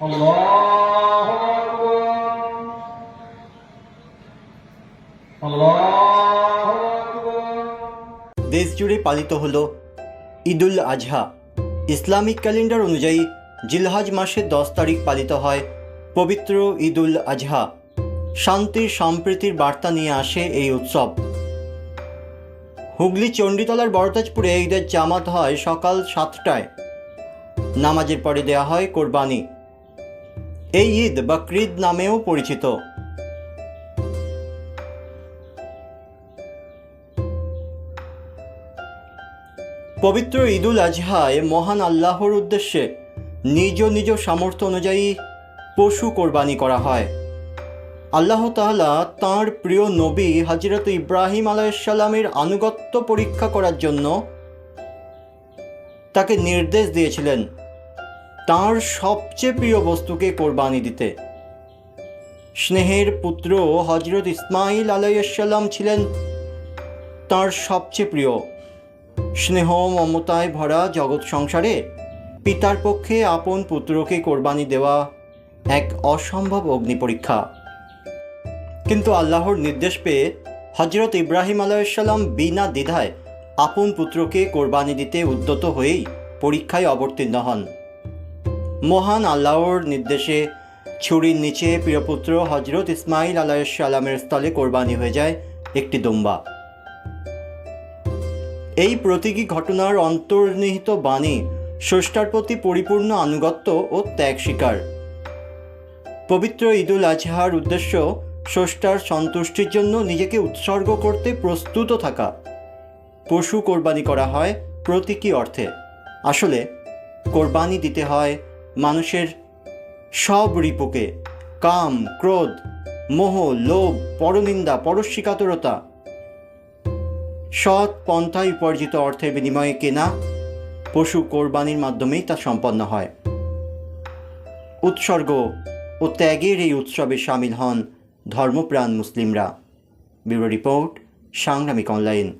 الله أكبر الله أكبر দেশজুড়ে পালিত হল ঈদুল আজহা ইসলামিক ক্যালেন্ডার অনুযায়ী জিলহাজ মাসের দশ তারিখ পালিত হয় পবিত্র ঈদুল আজহা শান্তির সম্প্রীতির বার্তা নিয়ে আসে এই উৎসব হুগলি চণ্ডীতলার বড়তাজপুরে ঈদের জামাত হয় সকাল সাতটায় নামাজের পরে দেয়া হয় কোরবানি এই ঈদ বকরিদ নামেও পরিচিত। পবিত্র ঈদুল আজহায় মহান আল্লাহর উদ্দেশ্যে নিজ নিজ সামর্থ্য অনুযায়ী পশু কোরবানি করা হয়। আল্লাহ তাআলা তাঁর প্রিয় নবী হজরত ইব্রাহিম আলাইসাল্লামের আনুগত্য পরীক্ষা করার জন্য তাকে নির্দেশ দিয়েছিলেন। তাঁর সবচেয়ে প্রিয় বস্তুকে কোরবানি দিতে। স্নেহের পুত্র হজরত ইসমাইল আলাইসাল্লাম ছিলেন তাঁর সবচেয়ে প্রিয়। স্নেহ, মমতায় ভরা জগৎ সংসারে পিতার পক্ষে আপন পুত্রকে কোরবানি দেওয়া এক অসম্ভব অগ্নি পরীক্ষা। কিন্তু আল্লাহর নির্দেশ পেয়ে হজরত ইব্রাহিম আলাইসাল্লাম বিনা দ্বিধায় আপন পুত্রকে কোরবানি দিতে উদ্যত হয়েই পরীক্ষায় অবতীর্ণ হন। মহান আল্লাহর নির্দেশে ছুরির নিচে প্রিয়পুত্র হজরত ইসমাইল আলাইসাল্লামের স্থলে কোরবানি হয়ে যায় একটি দুম্বা। এই প্রতীকী ঘটনার অন্তর্নিহিত বাণী স্রষ্টার প্রতি পরিপূর্ণ আনুগত্য ও ত্যাগ স্বীকার। পবিত্র ঈদুল আজহার উদ্দেশ্য স্রষ্টার সন্তুষ্টির জন্য নিজেকে উৎসর্গ করতে প্রস্তুত থাকা। পশু কোরবানি করা হয় প্রতীকী অর্থে। আসলে কোরবানি দিতে হয় মানুষের সব রিপুকে কাম, ক্রোধ, মোহ, লোভ, পরনিন্দা পরস্বীকাতরতা সৎ পন্থায় উপার্জিত অর্থের বিনিময়ে কেনা পশু কোরবানির মাধ্যমেই তা সম্পন্ন হয়। উৎসর্গ ও ত্যাগের এই উৎসবে সামিল হন ধর্মপ্রাণ মুসলিমরা। Bureau report, Sangramik online.